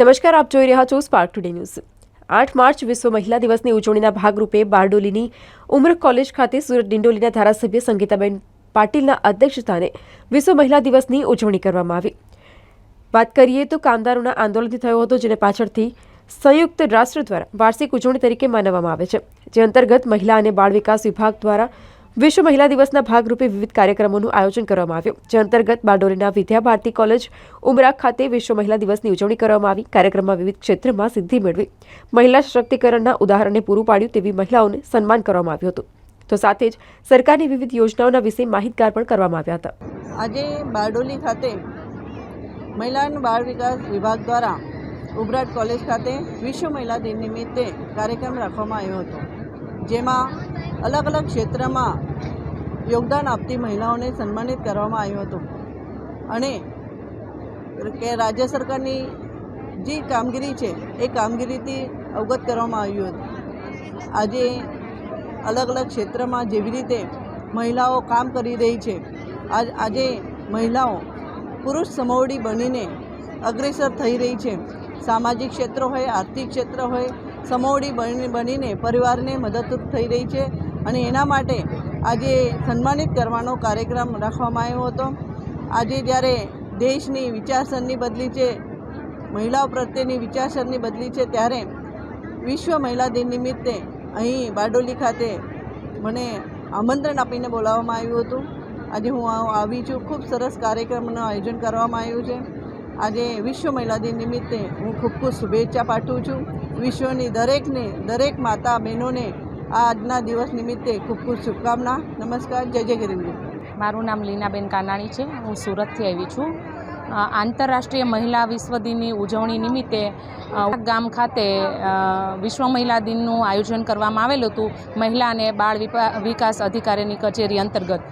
નમસ્કાર, આપ જોઈ રહ્યા છો સ્પાર્ક ટુડે ન્યૂઝ આઠ માર્ચ વિશ્વ મહિલા દિવસની ઉજવણીના ભાગરૂપે બારડોલીની ઉમર કોલેજ ખાતે સુરત ડિંડોલીના ધારાસભ્ય સંગીતાબેન પાટીલના અધ્યક્ષસ્થાને વિશ્વ મહિલા દિવસની ઉજવણી કરવામાં આવી. વાત કરીએ તો કામદારોના આંદોલનથી થયો હતો, જેને પાછળથી સંયુક્ત રાષ્ટ્ર દ્વારા વાર્ષિક ઉજવણી તરીકે મનાવવામાં આવે છે, જે અંતર્ગત મહિલા અને બાળ વિકાસ વિભાગ દ્વારા વિશ્વ મહિલા દિવસના ભાગરૂપે વિવિધ કાર્યક્રમોનું આયોજન કરવામાં આવ્યું. જે અંતર્ગત બારડોલીના વિદ્યા ભારતી કોલેજ, ઉમરા ખાતે વિશ્વ મહિલા દિવસની ઉજવણી કરવામાં આવી. કાર્યક્રમમાં વિવિધ ક્ષેત્રમાં સિદ્ધિ મેળવી. મહિલા સશક્તિકરણના ઉદાહરણને પૂરું પાડ્યું તેવી મહિલાઓને સન્માન કરવામાં આવ્યું હતું. તો સાથે જ સરકારની વિવિધ યોજનાઓના વિશે માહિતગાર પણ કરવામાં આવ્યા હતા. આજે બારડોલી ખાતે મહિલા અને બાળ વિકાસ વિભાગ દ્વારા ઉભરાટ કોલેજ ખાતે વિશ્વ મહિલા દિન નિમિત્તે કાર્યક્રમ રાખવામાં આવ્યો હતો. જેમાં અલગ અલગ ક્ષેત્રમાં યોગદાન આપતી મહિલાઓને સન્માનિત કરવામાં આવ્યું હતું. અને કે રાજ્ય સરકારની જે કામગીરી છે, એ કામગીરીથી અવગત કરવામાં આવ્યું હતું. આજે અલગ અલગ ક્ષેત્રમાં જેવી રીતે મહિલાઓ કામ કરી રહી છે, આજ, આજે મહિલાઓ પુરુષ સમોવડી બનીને અગ્રેસર થઈ રહી છે. સામાજિક ક્ષેત્ર હોય, આર્થિક ક્ષેત્ર હોય સમોવડી બની, બનીને પરિવારને મદદરૂપ થઈ રહી છે અને એના માટે આજે સન્માનિત કરવાનો કાર્યક્રમ રાખવામાં આવ્યો હતો. આજે જ્યારે દેશની વિચારસરણી બદલી છે, મહિલાઓ પ્રત્યેની વિચારસરણી બદલી છે, ત્યારે વિશ્વ મહિલા દિન નિમિત્તે અહીં બારડોલી ખાતે મને આમંત્રણ આપીને બોલાવવામાં આવ્યું હતું. આજે હું આવી છું. ખૂબ સરસ કાર્યક્રમનું આયોજન કરવામાં આવ્યું છે. આજે વિશ્વ મહિલા દિન નિમિત્તે હું ખૂબ ખૂબ શુભેચ્છા પાઠવું છું. વિશ્વની દરેકને, દરેક માતા બહેનોને આજના દિવસ નિમિત્તે ખૂબ ખૂબ શુભકામના. નમસ્કાર, જય જય ગરીબજી મારું નામ લીનાબેન કાનાણી છે. હું સુરતથી આવી છું. આંતરરાષ્ટ્રીય મહિલા વિશ્વ દિનની ઉજવણી નિમિત્તે ગામ ખાતે વિશ્વ મહિલા દિનનું આયોજન કરવામાં આવેલું હતું. મહિલા અને બાળ વિકાસ અધિકારીની કચેરી અંતર્ગત.